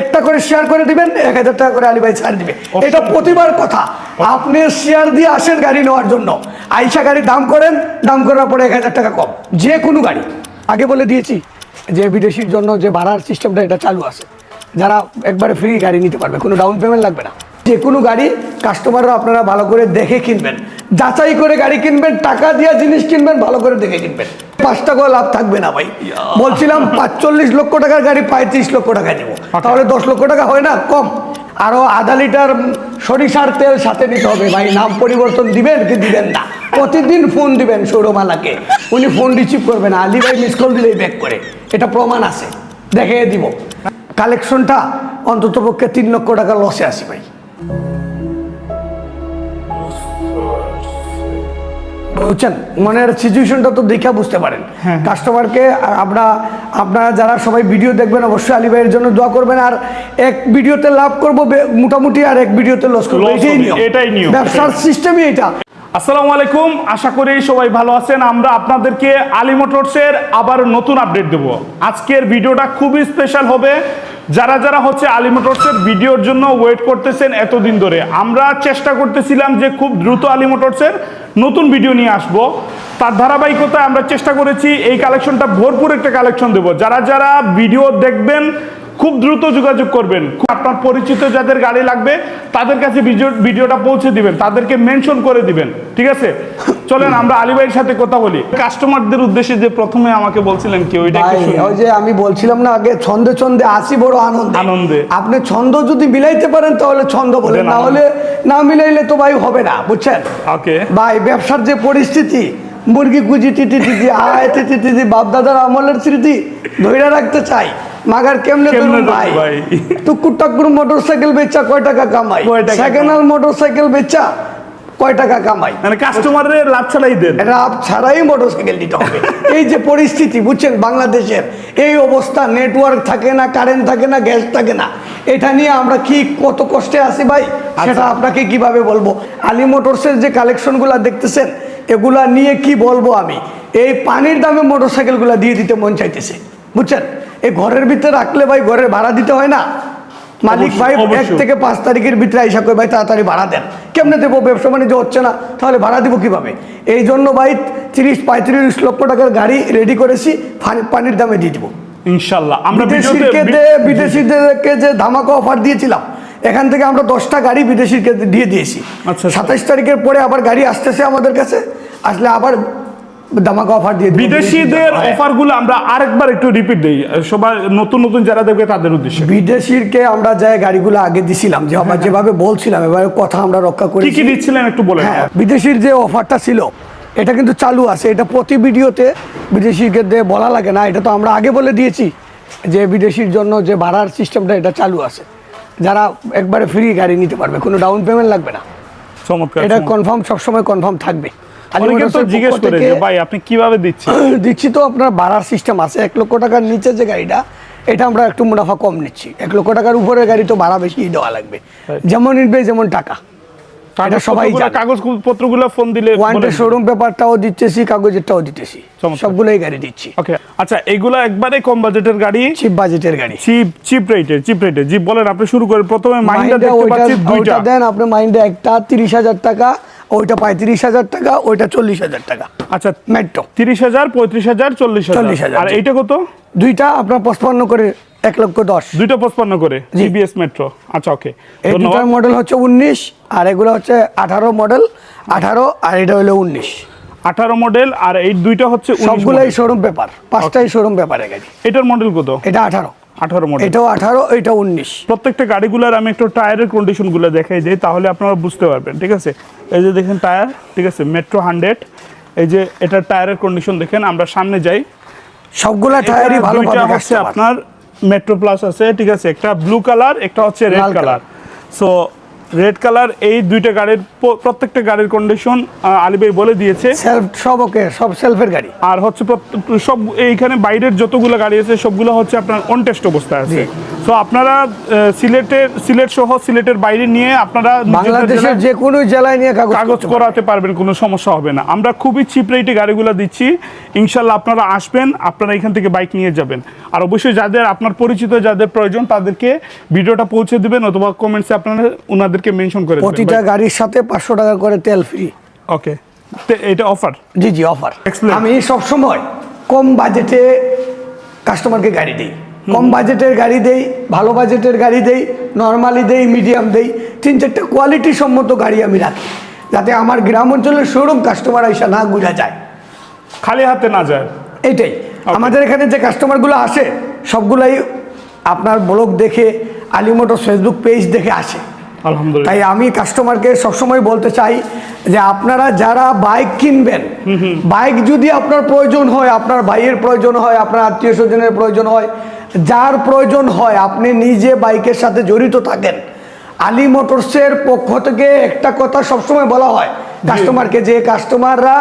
একটা করে শেয়ার করে দিবেন এক হাজার টাকা করে আলী ভাই ছাড় দিবে। এটা প্রতিবার কথা। আপনি শেয়ার দিয়ে আসেন গাড়ি নেওয়ার জন্য। আইসা গাড়ির দাম করেন দাম করার পরে এক হাজার টাকা কম। যে কোনো গাড়ি। আগে বলে দিয়েছি যে বিদেশির জন্য যে ভাড়ার সিস্টেমটা এটা চালু আছে। যারা একবারে ফ্রি গাড়ি নিতে পারবে কোনো ডাউন পেমেন্ট লাগবে না। যে কোনো গাড়ি কাস্টমাররা আপনারা ভালো করে দেখে কিনবেন। যাচাই করে গাড়ি কিনবেন টাকা দিয়ে জিনিস কিনবেন ভালো করে দেখে কিনবেন। পাঁচ টাকাও লাভ থাকবে না ভাই। বলছিলাম পাঁচচল্লিশ লক্ষ টাকার গাড়ি পঁয়ত্রিশ লক্ষ টাকা দেবো তাহলে দশ লক্ষ টাকা হয় না? কম। আরও আধা লিটার সরিষার তেল সাথে নিতে হবে ভাই। নাম পরিবর্তন দিবেন কি দিবেন না? প্রতিদিন ফোন দিবেন সৌরমালাকে। উনি ফোন রিসিভ করবেন। আলি ভাই মিস কল দিলেই ব্যাক করে। এটা প্রমাণ আছে। দেখে দিব। কালেকশনটা অন্তত পক্ষে তিন লক্ষ টাকা লসে আসি ভাই। বুঝছেন? মানে সিচুয়েশনটা তো দেখে বুঝতে পারেন। কাস্টমারকে আমরা আপনারা যারা সবাই ভিডিও দেখবেন অবশ্যই আলী ভাইয়ের জন্য দোয়া করবেন। আর এক ভিডিওতে লাভ করব মোটামুটি আর এক ভিডিওতে লস করব। এটাই এটাই নিয়ম। ব্যবসার সিস্টেমই এটা। আসসালামু আলাইকুম। আশা করি সবাই ভালো আছেন। আমরা আপনাদেরকে আলী মোটরসের আবার নতুন আপডেট দেব। আজকের ভিডিওটা খুবই স্পেশাল হবে। যারা যারা হচ্ছে আলী মোটরসের ভিডিওর জন্য ওয়েট করতেছেন এতদিন ধরে, আমরা চেষ্টা করতেছিলাম যে খুব দ্রুত আলী মোটরসের নতুন ভিডিও নিয়ে আসব। তার ধারাবাহিকতায় আমরা চেষ্টা করেছি এই কালেকশনটা ভরপুর একটা কালেকশন দেব। যারা যারা ভিডিও দেখবেন খুব দ্রুত যোগাযোগ করবেন। আপনার পরিচিত যাদের গাড়ি লাগবে তাদের কাছে ভিডিও- ভিডিওটা পৌঁছে দিবেন তাদেরকে মেনশন করে দিবেন ঠিক আছে? চলেন আমরা আলী ভাইয়ের সাথে কথা বলি। কাস্টমারদের উদ্দেশ্যে যে প্রথমে আমাকে বলছিলেন কি ওইটা ওই যে আমি বলছিলাম না আগে ছন্দে ছন্দে আসি বড় আনন্দ। আনন্দে। আপনি ছন্দ যদি মিলাইতে পারেন তাহলে ছন্দ বলেন না হলে না মিলাইলে তো ভাই হবে না বুঝছেন? ওকে। ভাই ব্যবসার যে পরিস্থিতি মুরগি কুজি টিটি টিটি আয় টিটি টিটি বাপ দাদার আমলের স্মৃতি ধৈর্য রাখতে চাই। মাগার কেমনে ধরুন ভাই? ভাই? টুকুর টাকুর মোটর সাইকেল বেচা কয় টাকা কামাই? সেকেন্ড হ্যান্ড মোটর সাইকেল বেচা কয় টাকা কামাই? মানে কাস্টমারের লাভ ছাড়াই দেন। রাব ছাড়াই মোটর সাইকেল দিতে হবে। এই যে পরিস্থিতি বুঝছেন বাংলাদেশের এই অবস্থা নেটওয়ার্ক থাকে না কারেন্ট থাকে না গ্যাস থাকে না এটা নিয়ে আমরা কি কত কষ্টে আছি ভাই? সেটা আপনাকে কীভাবে বলব? আলী মোটরসের যে কালেকশনগুলো দেখতেছেন এগুলা নিয়ে কি বলব আমি? এই পানির দামে মোটর সাইকেলগুলো দিয়ে দিতে মন চাইতেছে বুঝছেন? এই ঘরের ভিতরে রাখলে ভাই ঘরের ভাড়া দিতে হয় না। মালিক ভাই এক থেকে পাঁচ তারিখের ভিতরে আইসা করে ভাই তাড়াতাড়ি ভাড়া দেন। কেমনে দেবো? ব্যবসা বাণিজ্য হচ্ছে না তাহলে ভাড়া দিব কীভাবে? এই জন্য ভাই তিরিশ পঁয়ত্রিশ লক্ষ টাকার গাড়ি রেডি করেছি পানির দামে দিয়ে দিব। ইনশাল্লাহ আমরা বিদেশিদেরকে যে ধামাকা অফার দিয়েছিলাম এখান থেকে আমরা দশটা গাড়ি বিদেশিকে দিয়ে দিয়েছি। আচ্ছা, আচ্ছা। সাতাইশ তারিখের পরে আবার গাড়ি আসতেছে আমাদের কাছে আসলে আবার ধামাকা অফার দিয়ে বিদেশিদের হ্যাঁ। অফারগুলো আমরা আরেকবার একটু রিপিট দিই। সবাই নতুন নতুন যারা দেখবে তাদের উদ্দেশ্যে। বিদেশিরকে আমরা যে গাড়িগুলো আগে দিছিলাম যে আমরা যেভাবে বলছিলাম এবার কথা আমরা রক্ষা করি কি কি দিচ্ছিলেন একটু বলেন হ্যাঁ বিদেশির যে অফারটা ছিল এটা কিন্তু চালু আছে। এটা প্রতি ভিডিওতে বিদেশিকে দিয়ে বলা লাগে না এটা তো আমরা আগে বলে দিয়েছি যে বিদেশির জন্য যে ভাড়ার সিস্টেমটা এটা চালু আছে। যারা একবারে ফ্রি গাড়ি নিতে পারবে কোনো ডাউন পেমেন্ট লাগবে না। চমৎকার এটা কনফার্ম সবসময় কনফার্ম থাকবে। অনেকে তো জিজ্ঞেস করে যে ভাই আপনি কীভাবে দিচ্ছেন? দিচ্ছি তো আপনার সিস্টেম আছে এক লক্ষ টাকার নিচে যে গাড়িটা এটা আমরা একটু মুনাফা কম নিচ্ছি। এক লক্ষ টাকার উপরের গাড়ি তো ভাড়া বেশি দেওয়া লাগবে। যেমন নিবে যেমন টাকা। এটা সবাই কাগজপত্রগুলো- ফোন দিলে ওয়ান্টেড শোরুম পেপারটাও দিতেছি কাগজেরটাও দিতেছি সবগুলোই গাড়ি দিচ্ছি। ওকে আচ্ছা এগুলো একবারে কম বাজেটের গাড়ি? চিপ বাজেটের গাড়ি। চিপ চিপ রেটের চিপ রেটের জি বলেন আপনি শুরু করেন। প্রথমে মাইন্ডা মাইন্ডে দেখতে পাচ্ছি দুইটা। দেন আপনি মাইন্ডে একটা তিরিশ হাজার টাকা ওইটা পঁয়ত্রিশ হাজার টাকা ওইটা চল্লিশ হাজার টাকা। আচ্ছা মেট্রো তিরিশ হাজার পঁয়ত্রিশ হাজার চল্লিশ 40,000 হাজার। আর এইটা কত? দুইটা আপনার পঁচপান্ন করে এক লক্ষ দশ। দুইটা পঁচপান্ন করে। জিবিএস মেট্রো আচ্ছা ওকে। এই দুটার মডেল হচ্ছে উনিশ আর এগুলো হচ্ছে আঠারো মডেল আঠারো আর এটা হলো উনিশ। আঠারো মডেল আর এই দুইটা হচ্ছে 19 সবগুলোই শোরুম পেপার পাঁচটাই শোরুম পেপারে গাড়ি। এটার মডেল কত? এটা আঠারো। আঠারো মডেল এটাও আঠারো এটা উনিশ। প্রত্যেকটা গাড়িগুলোর আমি একটু টায়ারের কন্ডিশনগুলো দেখাই দিই তাহলে আপনারা বুঝতে পারবেন ঠিক আছে? এই যে দেখেন টায়ার ঠিক আছে? মেট্রো হান্ড্রেড এই যে এটা টায়ারের কন্ডিশন দেখেন আমরা সামনে যাই। সবগুলা টায়ারই ভালো হচ্ছে আপনার মেট্রো প্লাস আছে ঠিক আছে? একটা ব্লু কালার একটা হচ্ছে red colour so red colour এই দুইটা গাড়ির প্রত্যেকটা গাড়ির কন্ডিশন আলী ভাই বলে দিয়েছে। সেলফ সব ওকে সব সেলফের গাড়ি। আর হচ্ছে সব এইখানে বাইরের যতগুলো গাড়ি আছে সবগুলো হচ্ছে আপনার অন টেস্ট অবস্থায় আছে। তো আপনারা সিলেটের সিলেট সহ সিলেটের বাইরে নিয়ে আপনারা বাংলাদেশের যে কোনো জেলায় নিয়ে কাগজ কাগজ করাতে পারবেন কোনো সমস্যা হবে না। আমরা খুবই চিপ রেটে গাড়িগুলো দিচ্ছি। ইনশাল্লাহ আপনারা আসবেন আপনারা এখান থেকে বাইক নিয়ে যাবেন। আর অবশ্যই যাদের আপনার পরিচিত যাদের প্রয়োজন তাদেরকে ভিডিওটা পৌঁছে দিবেন অথবা কমেন্টসে আপনারা ওনাদেরকে মেনশন করে প্রতিটা গাড়ির সাথে পাঁচশো টাকা করে তেল ফ্রি ওকে এটা অফার জি জি অফার. আমি সবসময় কম বাজেটে কাস্টমারকে গাড়ি দিই। কম বাজেটের গাড়ি দেই ভালো বাজেটের গাড়ি দেই নর্মালি দেই মিডিয়াম দেই। তিন চারটা কোয়ালিটি সম্মত গাড়ি আমি রাখি যাতে আমার গ্রাম অঞ্চলের শোরুম কাস্টমার আইসা না ঘুরা যায়। খালি হাতে না যায়? এইটাই আমাদের এখানে যে কাস্টমারগুলো আসে সবগুলাই আপনার ব্লগ দেখে আলী মোটর ফেসবুক পেজ দেখে আসে। আলহামদুলিল্লাহ। তাই আমি কাস্টমারকে সবসময় বলতে চাই যে আপনারা যারা বাইক কিনবেন বাইক যদি আপনার প্রয়োজন হয় আপনার ভাইয়ের প্রয়োজন হয় আপনার আত্মীয় স্বজনের প্রয়োজন হয় যার প্রয়োজন হয় আপনি নিজে বাইকের সাথে জড়িত থাকেন। আলী মোটরসের পক্ষ থেকে একটা কথা সবসময় বলা হয় কাস্টমারকে যে কাস্টমাররা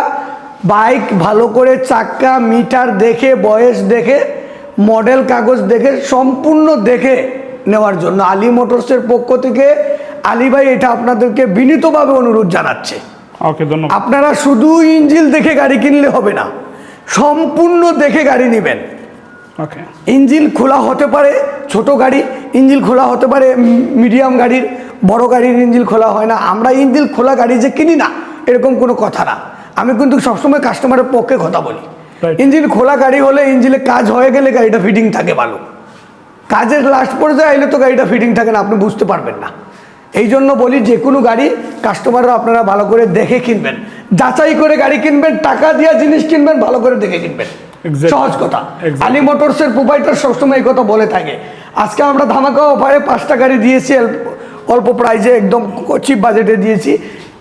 বাইক ভালো করে চাক্কা মিটার দেখে বয়স দেখে মডেল কাগজ দেখে সম্পূর্ণ দেখে নেওয়ার জন্য আলী মোটরসের পক্ষ থেকে আলী ভাই এটা আপনাদেরকে বিনীতভাবে অনুরোধ জানাচ্ছে। ওকে ধন্যবাদ। আপনারা শুধু ইঞ্জিল দেখে গাড়ি কিনলে হবে না সম্পূর্ণ দেখে গাড়ি নেবেন। ওকে। ইঞ্জিল খোলা হতে পারে ছোট গাড়ি ইঞ্জিল খোলা হতে পারে মিডিয়াম গাড়ির বড় গাড়ির ইঞ্জিল খোলা হয় না। আমরা ইঞ্জিল খোলা গাড়ি যে কিনি না এরকম কোনো কথা না। আমি কিন্তু সবসময় কাস্টমারের পক্ষে কথা বলি। ইঞ্জিন খোলা গাড়ি হলে ইঞ্জিলে কাজ হয়ে গেলে গাড়িটা ফিটিং থাকে ভালো। কাজের লাস্ট পর্যায়ে আইলে তো গাড়িটা ফিটিং থাকে না আপনি বুঝতে পারবেন না। এই জন্য বলি যে কোনো গাড়ি কাস্টমাররা আপনারা ভালো করে দেখে কিনবেন। যাচাই করে গাড়ি কিনবেন টাকা দিয়ে জিনিস কিনবেন ভালো করে দেখে কিনবেন। সহজ কথা. আলী মোটরসের প্রোভাইডার সবসময় এই কথা বলে থাকে। আজকে আমরা ধামাকা অফারে পাঁচটা গাড়ি দিয়েছি অল্প- প্রাইজে একদম চিপ বাজেটে দিয়েছি।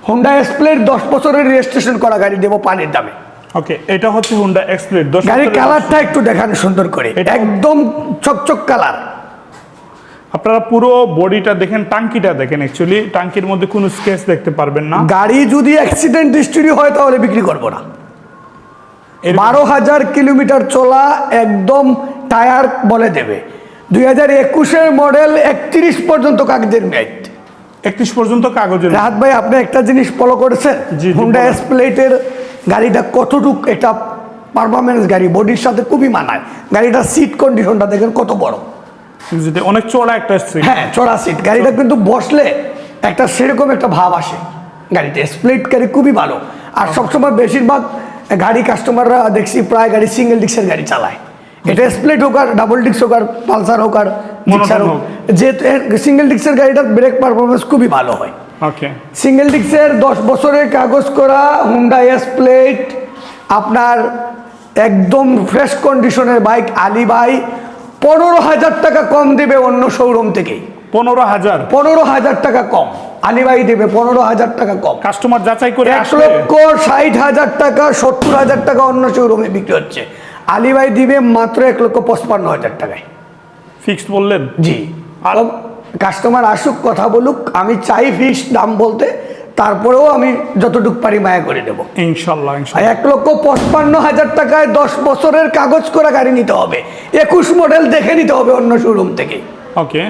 হোন্ডা এক্সপ্লেট দশ বছরের রেজিস্ট্রেশন করা গাড়ি দেবো পানির দামে। ওকে এটা হচ্ছে হুন্ডা এক্সপ্লেট দশ গাড়ির কালারটা একটু দেখান সুন্দর করে। এটা- একদম চকচক কালার আপনারা পুরো বডিটা দেখেন টাঙ্কিটা দেখেন অ্যাকচুয়ালি টাঙ্কির মধ্যে কোনো স্কেচ দেখতে পারবেন না। গাড়ি যদি অ্যাক্সিডেন্ট হিস্টরি হয় তাহলে বিক্রি করব না। বারো হাজার কিলোমিটার চলা একদম টায়ার বলে দেবে। দুই হাজার একুশের মডেল একত্রিশ পর্যন্ত কাগজের মেয়াদ একত্রিশ পর্যন্ত কাগজের রাহাত ভাই আপনি একটা জিনিস ফলো করেছেন? হুন্ডা। এসপ্লেটের গাড়িটা কতটুক একটা পারফরমেন্স গাড়ি? বডির সাথে খুবই মানায়। গাড়িটার সিট কন্ডিশনটা দেখেন কত বড়। যেটা অনেক চড়া একটা সিট হ্যাঁ চড়া সিট গাড়িটা কিন্তু বসলে একটা সেরকম একটা ভাব আসে। গাড়িটা স্প্লিট গাড়ি খুবই ভালো। আর সবসময় বেশিরভাগ গাড়ি কাস্টমাররা দেখছি প্রায় গাড়ি সিঙ্গেল ডিক্সের গাড়ি চালায়। এটা স্প্লিট হোক আর ডাবল ডিক্স হোক আর পালসার হোক আর হোক। যেহেতু সিঙ্গেল ডিক্সের গাড়িটার ব্রেক পারফরমেন্স খুবই ভালো হয়। ওকে সিঙ্গেল ডিক্সের দশ বছরের কাগজ করা হুন্ডা এস প্লেট আপনার একদম ফ্রেশ কন্ডিশনের বাইক আলী ভাই পনেরো হাজার টাকা কম দেবে অন্য শোরুম থেকে। পনেরো হাজার? পনেরো হাজার টাকা কম। আলিবাই দেবে পনেরো হাজার টাকা কম। কাস্টমার যাচাই করে এক লক্ষ ষাট হাজার টাকা সত্তর হাজার টাকা অন্য শোরুমে বিক্রি হচ্ছে। আলী ভাই দিবে মাত্র এক লক্ষ পঁচপান্ন হাজার টাকায়। ফিক্সড বললেন? জি। আর- কাস্টমার আসুক কথা বলুক। আমি চাই ফিক্স দাম বলতে তারপরেও আমি যতটুকু পারি মায়া করে দেবো ইনশাল্লাহ এক লক্ষ পঁচপান্ন হাজার টাকায় দশ বছরের কাগজ করা গাড়ি নিতে হবে। একুশ মডেল দেখে নিতে হবে অন্য শোরুম থেকে। ওকে।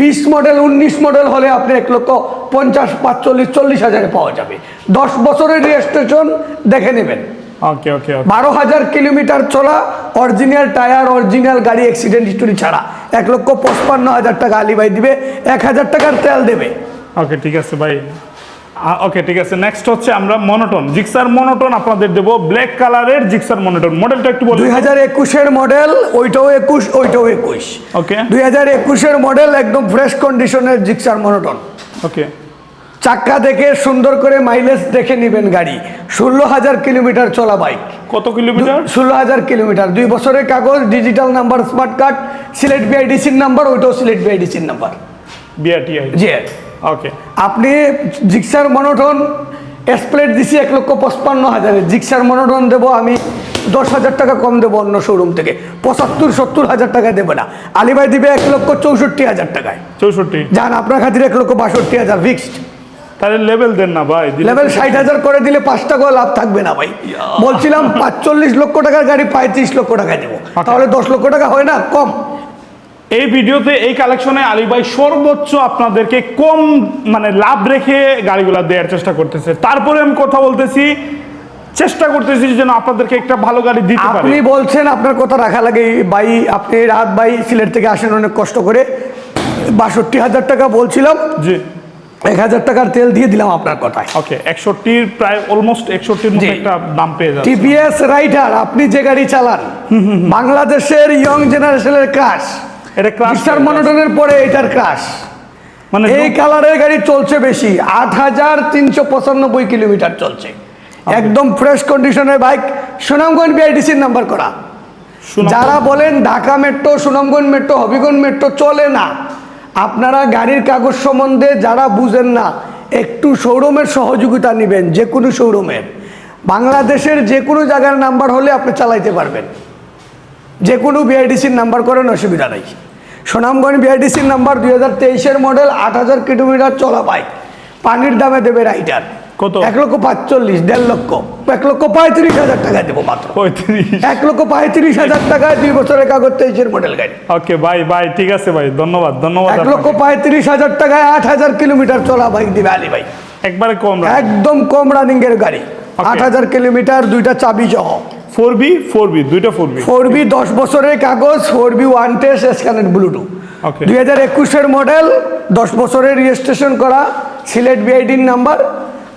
বিশ মডেল উনিশ মডেল হলে আপনি এক লক্ষ পঞ্চাশ পাঁচচল্লিশ চল্লিশ হাজারে পাওয়া যাবে। দশ বছরের রেজিস্ট্রেশন দেখে নেবেন। ওকে ওকে ওকে। বারো হাজার কিলোমিটার চলা অরিজিনাল টায়ার অরিজিনাল গাড়ি অ্যাক্সিডেন্ট হিস্টোরি ছাড়া। এক লক্ষ পঁচপান্ন হাজার টাকা আলিবাই দিবে এক হাজার টাকার তেল দেবে। ওকে ঠিক আছে ভাই ওকে ঠিক আছে নেক্সট হচ্ছে আমরা মনোটন জিক্সার মনোটন আপনাদের দেবো ব্ল্যাক কালারের জিক্সার মনোটন মডেলটা একটু বলুন। দুই হাজার একুশের মডেল ওইটাও একুশ ওইটাও একুশ। ওকে দুই হাজার একুশের মডেল একদম ফ্রেশ কন্ডিশনের জিক্সার মনোটন ওকে চাক্কা দেখে সুন্দর করে মাইলেজ দেখে নেবেন গাড়ি। ষোলো হাজার কিলোমিটার চলা বাইক কত কিলোমিটার? ষোলো হাজার কিলোমিটার। দুই বছরের কাগজ digital number smart card Sylhet বিআইডিসির number ওইটাও সিলেট বিআইডিসির নাম্বার বিআরটিআই জি ওকে আপনি জিক্সার মনোটন এক্সপ্লেট দিছি এক লক্ষ পঁচপান্ন হাজারে। জিক্সার মনোটন দেবো আমি দশ হাজার টাকা কম দেবো অন্য শোরুম থেকে। পঁচাত্তর সত্তর হাজার টাকা দেবে না। আলিবাই দিবে এক লক্ষ চৌষট্টি হাজার টাকায়। চৌষট্টি? যান আপনার খাতিরে এক লক্ষ বাষট্টি হাজার ফিক্সড তাহলে লেভেল দেন না ভাই লেভেল ষাট হাজার করে দিলে পাঁচ টাকাও লাভ থাকবে না ভাই। বলছিলাম পাঁচচল্লিশ লক্ষ টাকার গাড়ি পঁয়ত্রিশ লক্ষ টাকায় দেবো। তাহলে দশ লক্ষ টাকা হয় না? কম। এই ভিডিওতে এই কালেকশনে আলী ভাই সর্বোচ্চ আপনাদেরকে কম মানে লাভ রেখে গাড়িগুলা দেওয়ার চেষ্টা করতেছে। তারপরে আমি কথা বলতেছি চেষ্টা করতেছি যেন আপনাদেরকে একটা ভালো গাড়ি দিতে পারি। আপনি বলছেন আপনার কথা রাখা লাগে। ভাই আপনি রাত ভাই সিলেট থেকে আসেন অনেক কষ্ট করে। বাষট্টি হাজার টাকা বলছিলাম। জি। এক হাজার টাকার তেল দিয়ে দিলাম আপনার কথায়। ওকে একষট্টির প্রায় অলমোস্ট একষট্টির মতো একটা দাম পেয়ে যাচ্ছে। টিপিএস রাইডার আপনি যে গাড়ি চালান বাংলাদেশের ইয়ং জেনারেশনের ক্রাশ এটা মিস্টার মনোটনের পরে এটার ক্রাশ মানে এই কালারের গাড়ি চলছে বেশি আট হাজার তিনশো পঁচানব্বই কিলোমিটার চলছে। একদম ফ্রেশ কন্ডিশনের বাইক সুনামগঞ্জ বিআইডিসির নাম্বার করা। যারা বলেন Dhaka metro Sunamganj metro Habiganj metro চলে না আপনারা গাড়ির কাগজ সম্বন্ধে যারা বুঝেন না একটু শোরুমের সহযোগিতা নেবেন যে কোনো শোরুমের বাংলাদেশের যে কোনো জায়গার নাম্বার হলে আপনি চালাইতে পারবেন। যে কোনো বিআইডিসির নাম্বার করেন অসুবিধা নেই। সুনামগঞ্জ বিআইডিসির নাম্বার দুই হাজার তেইশের মডেল আট হাজার কিলোমিটার চলা বাইক পানির দামে দেবে রাইটার। কত? এক লক্ষ পাঁচচল্লিশ দেড় লক্ষ। এক লক্ষ পঁয়ত্রিশ হাজার টাকা দেবো মাত্র। পঁয়ত্রিশ? এক লক্ষ পঁয়ত্রিশ হাজার টাকায় দুই বছরের কাগজ তেইশের মডেল গাড়ি। ওকে ভাই ভাই ঠিক আছে ভাই ধন্যবাদ ধন্যবাদ এক লক্ষ পঁয়ত্রিশ হাজার টাকায় আট হাজার কিলোমিটার চলা বাইক দিবে আলী ভাই একবারে কম একদম কম রানিং এর গাড়ি। আট হাজার কিলোমিটার দুইটা চাবি সহ। ফোর বি ফোর বি দুইটা ফোর বি ফোর বি দশ বছরের কাগজ ফোর বি ওয়ান টেস্ট স্ক্যানেট ব্লুটুথ। দুই হাজার একুশের মডেল দশ বছরের রেজিস্ট্রেশন করা সিলেট বিআইডির নাম্বার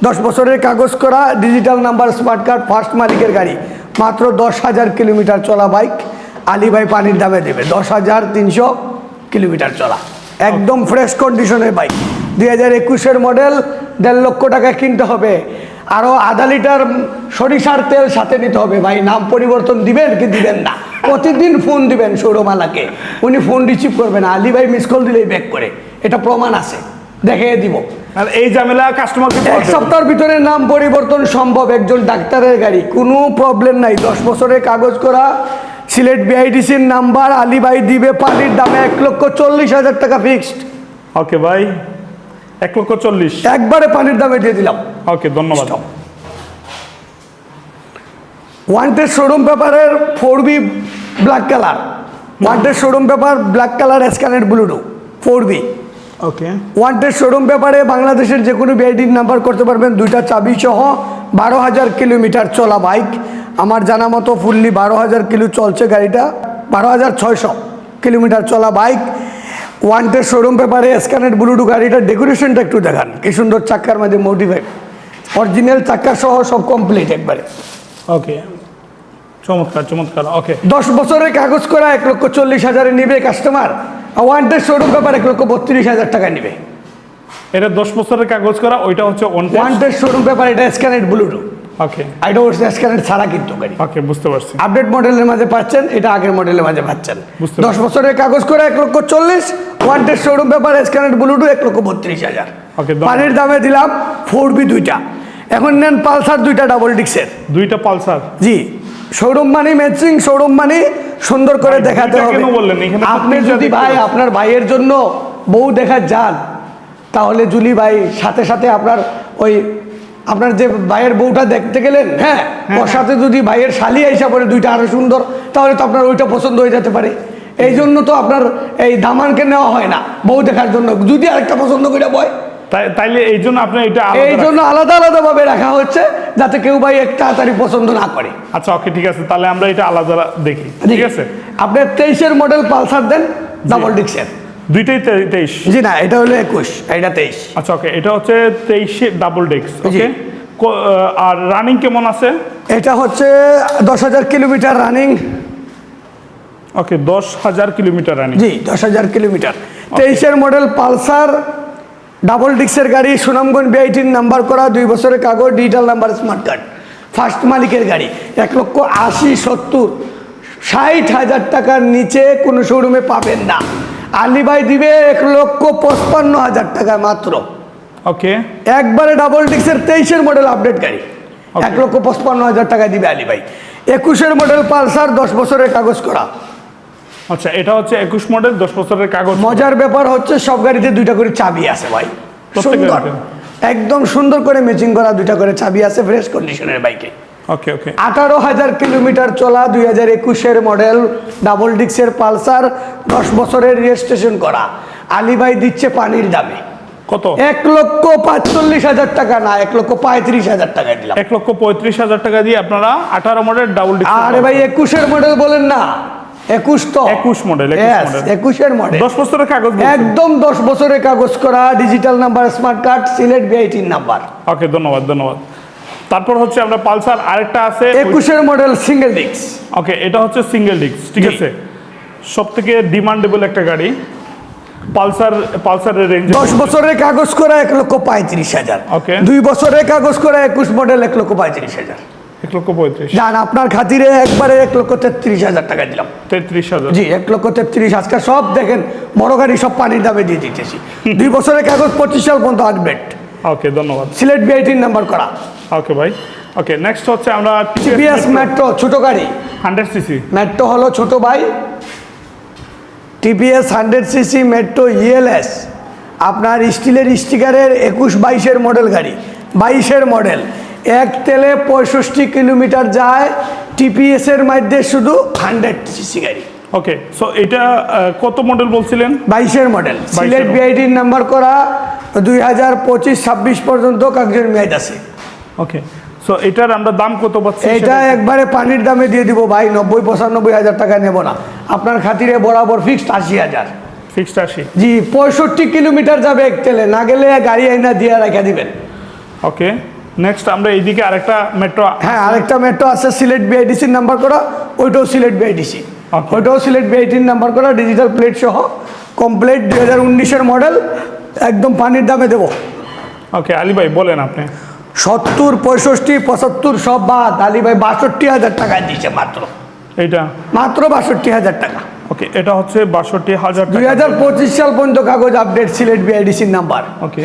দশ বছরের কাগজ করা digital number smart card first মালিকের গাড়ি। মাত্র দশ হাজার কিলোমিটার চলা বাইক আলী ভাই পানির দামে দেবে। দশ হাজার তিনশো কিলোমিটার চলা। একদম ফ্রেশ কন্ডিশনের বাইক। দুই হাজার একুশের মডেল দেড় লক্ষ টাকা কিনতে হবে। আরও আধা লিটার সরিষার তেল সাথে নিতে হবে। ভাই নাম পরিবর্তন দিবেন কি দিবেন না? প্রতিদিন ফোন দিবেন সৌরমালাকে। উনি ফোন রিসিভ করবেন। আলী ভাই মিস কল দিলেই ব্যাক করে। এটা প্রমাণ আছে। দেখে দিব। এই ঝামেলা কাস্টমারকে এক সপ্তাহের ভিতরে নাম পরিবর্তন সম্ভব। একজন ডাক্তারের গাড়ি। কোনো প্রবলেম নাই। দশ বছরের কাগজ করা। সিলেট বিআইডিসির নাম্বার। আলী ভাই দিবে পানির দামে এক লক্ষ চল্লিশ হাজার টাকা ফিক্সড ওকে ভাই। এক লক্ষ চল্লিশ। একবারে পানির দামে দিয়ে দিলাম। ওকে ধন্যবাদ. ওয়ান্টেড শোরুম পেপারের four B black colour wanted showroom paper black colour স্ক্যানেট Bluetooth four B okay wanted showroom পেপারে বাংলাদেশের যে কোনো বিআইডির নাম্বার করতে পারবেন দুইটা চাবি সহ বারো হাজার কিলোমিটার চলা বাইক আমার জানা মতো ফুললি বারো হাজার কিলো চলছে গাড়িটা বারো হাজার ছয়শো কিলোমিটার চলা বাইক ওয়ান্টেড শোরুম পেপারে স্ক্যানেট ব্লুটু গাড়িটার ডেকোরেশনটা একটু দেখান কি সুন্দর চাক্কার মাঝে মোটিফাই অরিজিনাল চাক্কা সহ সব কমপ্লিট একবারে। ওকে চমৎকার চমৎকার ওকে দশ বছরের কাগজ করা এক লক্ষ চল্লিশ হাজারে নিবে কাস্টমার ওয়ান্টেড শোরুম পেপার এক লক্ষ বত্রিশ হাজার টাকা নিবে। এটা দশ বছরের কাগজ করা ওইটা হচ্ছে ওয়ান ওয়ান্টেড শোরুম পেপার এটা স্ক্যানেট ব্লুটু ওকে এটা হচ্ছে স্ক্যানেট ছাড়া কিন্তু গাড়ি। ওকে বুঝতে পারছি। আপডেট মডেলের মাঝে পাচ্ছেন এটা আগের মডেলের মাঝে পাচ্ছেন। বুঝতে দশ বছরের কাগজ করে এক লক্ষ চল্লিশ ওয়ান্টেড শোরুম পেপার স্ক্যানেট ব্লুটু এক লক্ষ বত্রিশ হাজার। পানির দামে দিলাম ফোর বি দুইটা। এখন নেন পালসার দুইটা ডাবল ডিক্সের দুইটা পালসার? জি। Showroom money matching showroom money সুন্দর করে দেখাতে হবে? আপনি যদি ভাই আপনার ভাইয়ের জন্য বউ দেখা যান তাহলে জুলি ভাই সাথে সাথে আপনার ওই আপনার যে ভাইয়ের বউটা দেখতে গেলেন হ্যাঁ? ওর সাথে যদি ভাইয়ের শালি আইসা পড়ে দুইটা আরও সুন্দর তাহলে তো আপনার ওইটা পছন্দ হয়ে যেতে পারে। এই জন্য তো আপনার এই দামানকে নেওয়া হয় না বউ দেখার জন্য। যদি আরেকটা পছন্দ করে বয় তাই তাইলে এই জন্য আপনি এটা এই জন্য আলাদা আলাদা ভাবে রাখা হচ্ছে যাতে কেউ ভাই এক তাড়াতাড়ি পছন্দ না করে। আচ্ছা ওকে ঠিক আছে তাহলে আমরা এটা আলাদা দেখি ঠিক আছে? আপনি তেইশের মডেল পালসার দেন ডাবল ডিক্সের দুইটাই তেইশ? জি না এটা হলো একুশ এটা তেইশ। আচ্ছা ওকে এটা হচ্ছে তেইশে ডাবল ডেক্স ওকে আর রানিং কেমন আছে? এটা হচ্ছে দশ হাজার কিলোমিটার রানিং ওকে দশ হাজার কিলোমিটার রানিং জি দশ হাজার কিলোমিটার। তেইশের মডেল পালসার ডাবল ডিক্সের গাড়ি সুনামগঞ্জ বিআইটির নাম্বার করা দুই বছরের কাগজ digital number smart card first মালিকের গাড়ি এক লক্ষ আশি সত্তর। ষাট হাজার টাকার নিচে কোনো শোরুমে পাবেন না। আলিবাই দিবে এক লক্ষ পঁচপান্ন হাজার টাকা মাত্র। ওকে একবারে ডাবল ডিক্সের তেইশের মডেল আপডেট গাড়ি। এক লক্ষ পঁচপান্ন হাজার টাকা দিবে আলী ভাই একুশের মডেল পালসার দশ বছরের কাগজ করা। আচ্ছা এটা হচ্ছে একুশ মডেল দশ বছরের কাগজ। মজার ব্যাপার হচ্ছে সব গাড়িতে দুইটা করে চাবি আছে ভাই। সুন্দর। একদম সুন্দর করে ম্যাচিং করা দুইটা করে চাবি আছে ফ্রেশ কন্ডিশনের বাইকে ওকে ওকে আঠারো হাজার কিলোমিটার চলা দুই হাজার একুশের মডেল ডাবল ডিক্সের পালসার দশ বছরের রেজিস্ট্রেশন করা। আলিভাই দিচ্ছে পানির দামে। কত? এক লক্ষ পাঁচচল্লিশ হাজার টাকা না এক লক্ষ পঁয়ত্রিশ হাজার টাকায় দিলাম। এক লক্ষ পঁয়ত্রিশ হাজার টাকা দিয়ে আপনারা আঠারো মডেল ডাবল আরে ভাই একুশের মডেল বলেন না। একুশ তো। 21 model, 21 Yes, model। একুশের মডেল দশ বছরের কাগজ একদম দশ বছরের কাগজ করা digital number smart card Sylhet বিআইটির number okay ধন্যবাদ ধন্যবাদ। তারপর হচ্ছে আমরা পালসার আরেকটা আছে একুশের মডেল সিঙ্গেল ডিক্স ওকে এটা হচ্ছে সিঙ্গেল ডিস্ক ঠিক আছে? সব থেকে ডিমান্ডেবল একটা গাড়ি পালসার পালসারের রেঞ্জ দশ বছরের কাগজ করা এক লক্ষ পঁয়ত্রিশ হাজার। Okay. দুই বছরের কাগজ করা একুশ মডেল এক লক্ষ পঁয়ত্রিশ হাজার। এক লক্ষ পঁয়ত্রিশ। যান আপনার খাতিরে একবারে এক লক্ষ তেত্রিশ হাজার টাকা দিলাম। তেত্রিশ হাজার। জি এক লক্ষ তেত্রিশ আজকে সব দেখেন বড় গাড়ি সব পানির দামে দিয়ে দিতেছি। দুই বছরের কাগজ পঁচিশ সাল পর্যন্ত আপডেট ওকে ধন্যবাদ। সিলেট বিআইটির নাম্বার করা। ওকে ভাই। ওকে নেক্সট হচ্ছে আমরা টিপিএস মেট্রো ছোট গাড়ি। Hundred CC. মেট্রো হলো ছোট ভাই। TPS hundred CC metro ELS. আপনার স্টিলের স্টিকারের একুশ বাইশের মডেল গাড়ি বাইশের মডেল। এক তেলে পঁয়ষট্টি কিলোমিটার যায় টিপিএস এর মধ্যে শুধু হান্ড্রেড সিসি গাড়ি। ওকে সো এটা কত মডেল বলছিলেন? বাইশের মডেল সিলেট। বিআইডির নাম্বার করা দুই হাজার পঁচিশ ছাব্বিশ পর্যন্ত কাগজের মেয়াদ আছে। ওকে সো এটার আমরা দাম কত পাচ্ছি এটা একবারে পানির দামে দিয়ে দিব ভাই নব্বই পঁচানব্বই হাজার টাকা নেব না। আপনার খাতিরে বরাবর ফিক্সড আশি হাজার। ফিক্সড আশি। জি পঁয়ষট্টি কিলোমিটার যাবে এক তেলে না গেলে গাড়ি আইনা দিয়ে রেখে দিবেন। ওকে নেক্সট আমরা এইদিকে আরেকটা মেট্রো হ্যাঁ আরেকটা মেট্রো আছে সিলেট বিআইডিসির নাম্বার করা ওইটাও সিলেট বিআইডিসি. ওইটাও সিলেট বিআইটির নাম্বার করা ডিজিটাল প্লেট সহ কমপ্লিট দুই হাজার উনিশের মডেল একদম পানির দামে দেবো। ওকে আলী ভাই বলেন আপনি। সত্তর পঁয়ষট্টি পঁচাত্তর সব বাদ। আলী ভাই বাষট্টি হাজার টাকা দিয়েছে মাত্র। এইটা? মাত্র বাষট্টি হাজার টাকা। ওকে এটা হচ্ছে বাষট্টি হাজার দুই হাজার পঁচিশ সাল পর্যন্ত কাগজ আপডেট সিলেট বিআইডিসির নাম্বার ওকে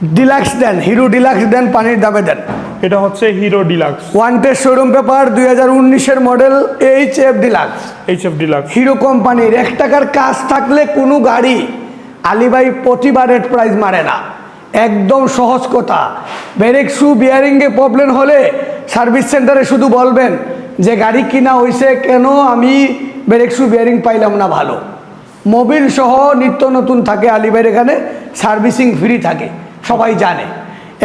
ডিলাক্স দেন হিরো ডিলাক্স দেন পানির দামে দেন। এটা হচ্ছে Hero deluxe. Wanted showroom paper দুই হাজার উনিশের model H F deluxe H F deluxe Hero কোম্পানির এক টাকার কাজ থাকলে কোনো গাড়ি আলিবাই প্রতিবার রেট প্রাইস মারে না। একদম সহজ কথা। ব্রেক শু বিয়ারিংয়ে প্রবলেম হলে সার্ভিস সেন্টারে শুধু বলবেন যে গাড়ি কিনা হয়েছে কেন আমি ব্রেক শু বিয়ারিং পাইলাম না ভালো। মোবিল সহ নিত্য নতুন থাকে আলিবাইয়ের এখানে সার্ভিসিং ফ্রি থাকে। সবাই জানে।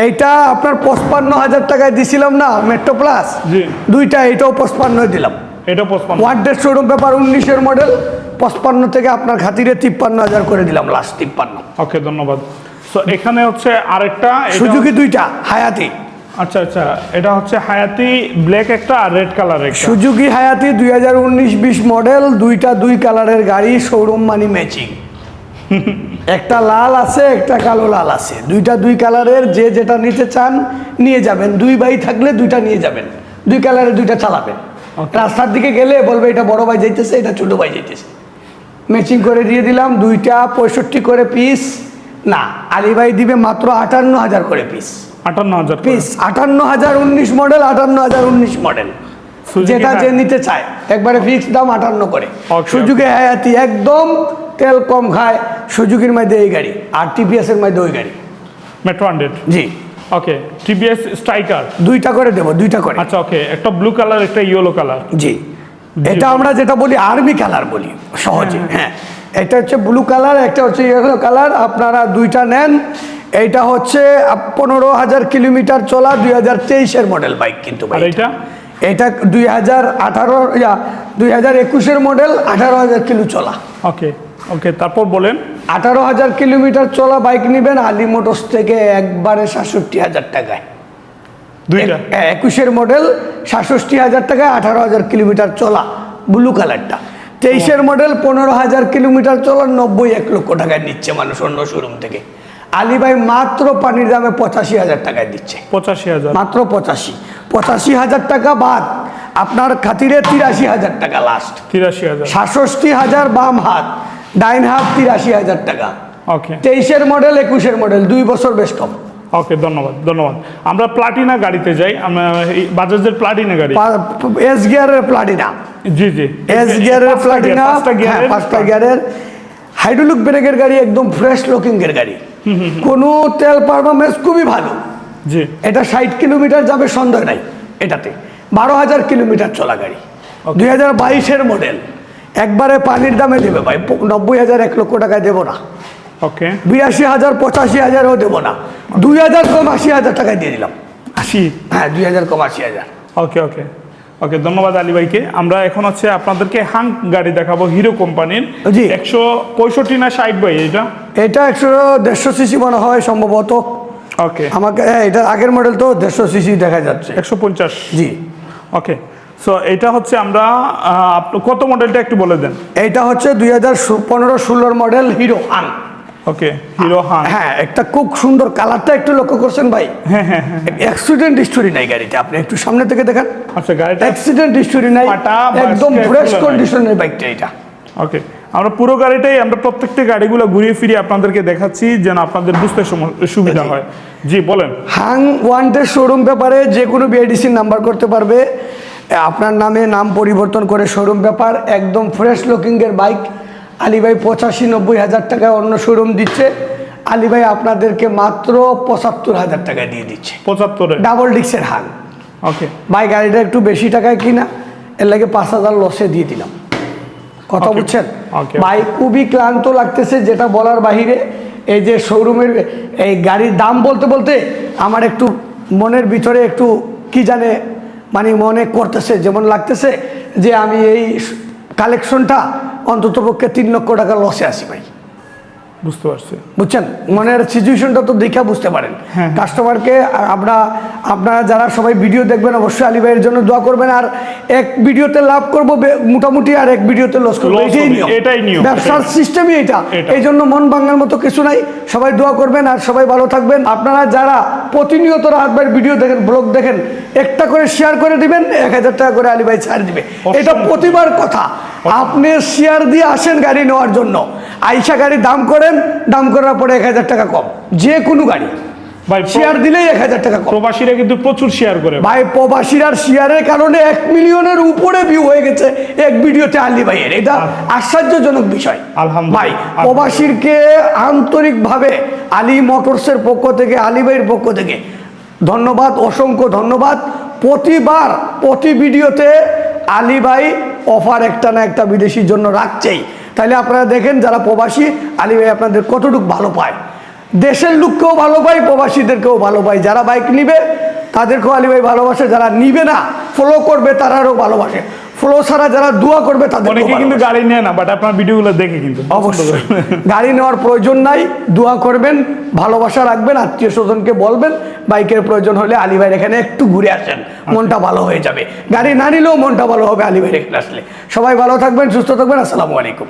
এইটা আপনার পঁচপান্ন হাজার টাকায় দিছিলাম না মেট্রো প্লাস দুইটা এটাও পঁচপান্ন দিলাম। এটা পঁচপান্ন। ওয়ার্ডের শোরুম পেপার উনিশের মডেল পঁচপান্ন থেকে আপনার খাতিরে তিপ্পান্ন হাজার করে দিলাম লাস্ট তিপ্পান্ন। ওকে ধন্যবাদ। সো এখানে হচ্ছে আরেকটা সুজুকি দুইটা হায়াতি আচ্ছা আচ্ছা এটা হচ্ছে হায়াতি ব্ল্যাক একটা আর রেড কালারের সুজুকি হায়াতি দুই হাজার উনিশ বিশ মডেল দুইটা দুই কালারের গাড়ি শোরুম মানি ম্যাচিং একটা লাল আছে একটা কালো লাল আছে। দুইটা দুই কালারের যে যেটা নিতে চান নিয়ে যাবেন। দুই ভাই থাকলে দুইটা নিয়ে যাবেন। দুই কালারের দুইটা চালাবেন। রাস্তার দিকে গেলে বলবে এটা বড় ভাই যাইতেছে এটা ছোট ভাই যাইতেছে। ম্যাচিং করে দিয়ে দিলাম দুইটা পঁয়ষট্টি করে পিস না আলী ভাই দিবে মাত্র আটান্ন হাজার করে পিস আটান্ন হাজার পিস আটান্ন হাজার উনিশ মডেল আটান্ন হাজার উনিশ মডেল যেটা যে নিতে চায় একবারে ফিক্সড দাম আটান্ন করে। সুজুকি হায়াতি একদম তেল কম খায় সুজুকির মধ্যে এই গাড়ি আর টিপিএস এর মধ্যে ওই গাড়ি। মেট্রো হান্ড্রেড জি। ওকে টিভিএস স্ট্রাইকার দুইটা করে দেবো দুইটা করে। আচ্ছা ওকে একটা ব্লু কালার একটা ইয়েলো কালার জি। এটা আমরা যেটা বলি আর্মি কালার বলি সহজে হ্যাঁ। এটা হচ্ছে ব্লু কালার একটা হচ্ছে ইয়েলো কালার আপনারা দুইটা নেন। এইটা হচ্ছে পনেরো হাজার কিলোমিটার চলা দুই হাজার তেইশের মডেল বাইক কিন্তু এইটা? এটা দুই হাজার আঠারো দুই হাজার একুশের মডেল আঠারো হাজার কিলো চলা। ওকে ওকে তারপর বলেন। আঠারো হাজার কিলোমিটার চলা বাইক নেবেন আলি মোটরস থেকে একবারে সাতষট্টি হাজার টাকায়। দুইটা? একুশের মডেল সাতষট্টি হাজার টাকায় আঠারো হাজার কিলোমিটার চলা ব্লু কালারটা তেইশের মডেল পনেরো হাজার কিলোমিটার চলা নব্বই এক লক্ষ টাকায় নিচ্ছে মানুষ অন্য শোরুম থেকে। আলিবাই মাত্র পানির দামে পঁচাশি হাজার টাকায় দিচ্ছে। পঁচাশি হাজার। মাত্র পঁচাশি। পঁচাশি হাজার টাকা বাদ আপনার খাতিরে তিরাশি হাজার টাকা লাস্ট তিরাশি হাজার। সাতষট্টি হাজার বাম হাত। ডাইন হাত তিরাশি হাজার টাকা। ওকে তেইশের মডেল একুশের মডেল দুই বছর বেশ কম। ওকে ধন্যবাদ ধন্যবাদ। আমরা প্লাটিনা গাড়িতে যাই আমরা এই বাজাজের প্লাটিনা গাড়ি। এস গিয়ারের প্লাটিনা জি জি। এস গিয়ারের প্লাটিনা পাঁচটা গিয়ারের হাইড্রোলিক ব্রেকের গাড়ি একদম ফ্রেশ লুকিং এর গাড়ি। কোনো তেল পারফরমেন্স খুবই ভালো। জি। এটা ষাট কিলোমিটার যাবে সন্দেহ নাই এটাতে। বারো হাজার কিলোমিটার চলা গাড়ি। দুই হাজার বাইশের মডেল একবারে পানির দামে দেবে ভাই নব্বই হাজার এক লক্ষ টাকায় দেবো না। ওকে। বিরাশি হাজার পঁচাশি হাজারও দেবো না। দুই হাজার কম আশি হাজার টাকায় দিয়ে দিলাম। আশি? হ্যাঁ দুই হাজার কম আশি হাজার। ওকে ওকে। ওকে ধন্যবাদ আলী ভাইকে। আমরা এখন হচ্ছে আপনাদেরকে হাং গাড়ি দেখাবো হিরো কোম্পানির। জি। একশো পঁয়ষট্টি না ষাট ভাই এটা এটা একশো দেড়শো সিসি মনে হয় সম্ভবত। ওকে। আমাকে হ্যাঁ এটা আগের মডেল তো দেড়শো সিসি দেখা যাচ্ছে। একশো পঞ্চাশ? জি। ওকে। সো এটা হচ্ছে আমরা কত মডেলটা একটু বলে দেন? এইটা হচ্ছে দুই হাজার পনেরো ষোলোর মডেল হিরো আন ওকে হিরো হাং হ্যাঁ একটা খুব সুন্দর কালারটা একটু লক্ষ্য করছেন ভাই। হ্যাঁ হ্যাঁ হ্যাঁ। অ্যাক্সিডেন্ট হিস্টোরি নাই গাড়িতে আপনি একটু সামনে থেকে দেখেন। আচ্ছা গাড়িটা অ্যাক্সিডেন্ট হিস্টোরি নাই একদম ফ্রেশ কন্ডিশনের বাইকটা এটা ওকে আমরা পুরো গাড়িটাই আমরা প্রত্যেকটা গাড়িগুলো ঘুরিয়ে ফিরিয়ে আপনাদেরকে দেখাচ্ছি যেন আপনাদের বুঝতে সুবিধা হয়। জি বলেন। হাং ওয়ান্টেড শোরুম ব্যাপারে যে কোনো বিআইডিসির নাম্বার করতে পারবে। আপনার নামে নাম পরিবর্তন করে শোরুম ব্যাপার একদম ফ্রেশ লুকিংয়ের বাইক আলী ভাই পঁচাশি নব্বই হাজার টাকায় অন্য শোরুম দিচ্ছে। আলী ভাই আপনাদেরকে মাত্র পঁচাত্তর হাজার টাকায় দিয়ে দিচ্ছে। পঁচাত্তর? ডাবল ডিক্সের হাং ওকে ভাই গাড়িটা একটু বেশি টাকায় কিনা এর লাগে পাঁচ হাজার লসে দিয়ে দিলাম। কথা. বুঝছেন. ভাই খুবই ক্লান্ত লাগতেছে যেটা বলার বাহিরে। এই যে শোরুমের এই গাড়ির দাম বলতে বলতে আমার একটু মনের ভিতরে একটু কি জানে মানে মনে করতেছে, যেমন লাগতেছে যে আমি এই কালেকশনটা অন্ততপক্ষে তিন লক্ষ টাকা লসে আসি ভাই। বুঝতে পারছি। বুঝছেন? মনের সিচুয়েশনটা তো দেখে বুঝতে পারেন। হ্যাঁ। কাস্টমারকে আমরা আপনারা যারা সবাই ভিডিও দেখবেন অবশ্যই আলী ভাইয়ের জন্য দোয়া করবেন। আর এক ভিডিওতে লাভ করব মোটামুটি আর এক ভিডিওতে লস করব। এটাই নিয়ম। এটাই নিয়ম, ব্যবসার সিস্টেমই এটা এটা। এই জন্য মন ভাঙার মতো কিছু নাই। সবাই দোয়া করবেন আর সবাই ভালো থাকবেন। আপনারা যারা প্রতিনিয়ত রাত ভাইয়ের ভিডিও দেখেন ব্লগ দেখেন একটা করে শেয়ার করে দিবেন এক হাজার টাকা করে আলী ভাই ছাড় দিবে। এটা প্রতিবার কথা। আপনি শেয়ার দিয়ে আসেন গাড়ি নেওয়ার জন্য। আইসা গাড়ি দাম করেন দাম করার পরে এক হাজার টাকা কম। যে কোনো গাড়ি। ভাই শেয়ার দিলেই এক হাজার টাকা প্রবাসীরা কিন্তু প্রচুর শেয়ার করে। ভাই প্রবাসীরার শেয়ারের কারণে এক মিলিয়নের উপরে ভিউ হয়ে গেছে এক ভিডিওতে আলী ভাইয়ের। এটা আশ্চর্যজনক বিষয়। ভাই প্রবাসীরকে আন্তরিকভাবে আলী মোটরসের পক্ষ থেকে আলী ভাইয়ের পক্ষ থেকে ধন্যবাদ অসংখ্য ধন্যবাদ। প্রতিবার প্রতি ভিডিওতে আলী ভাই অফার একটা না একটা বিদেশির জন্য রাখছেই। তাহলে আপনারা দেখেন যারা প্রবাসী আলী ভাই আপনাদের কতটুকু ভালো পায়। দেশের লোককেও ভালো পায় প্রবাসীদেরকেও ভালো পায়। যারা বাইক নিবে তাদেরকেও আলী ভাই ভালোবাসে। যারা নিবে না ফলো করবে তারাও ভালোবাসে। ফলো ছাড়া যারা দোয়া করবে তাদের অনেকে কিন্তু গাড়ি নেয় না বাট আপনার ভিডিওগুলো দেখে কিন্তু অবশ্যই। গাড়ি নেওয়ার প্রয়োজন নাই দোয়া করবেন ভালোবাসা রাখবেন আত্মীয় স্বজনকে বলবেন বাইকের প্রয়োজন হলে আলী ভাইয়ের এখানে একটু ঘুরে আসেন মনটা ভালো হয়ে যাবে। গাড়ি না নিলেও মনটা ভালো হবে আলী ভাইয়ের এখানে আসলে। সবাই ভালো থাকবেন সুস্থ থাকবেন আসসালামু আলাইকুম।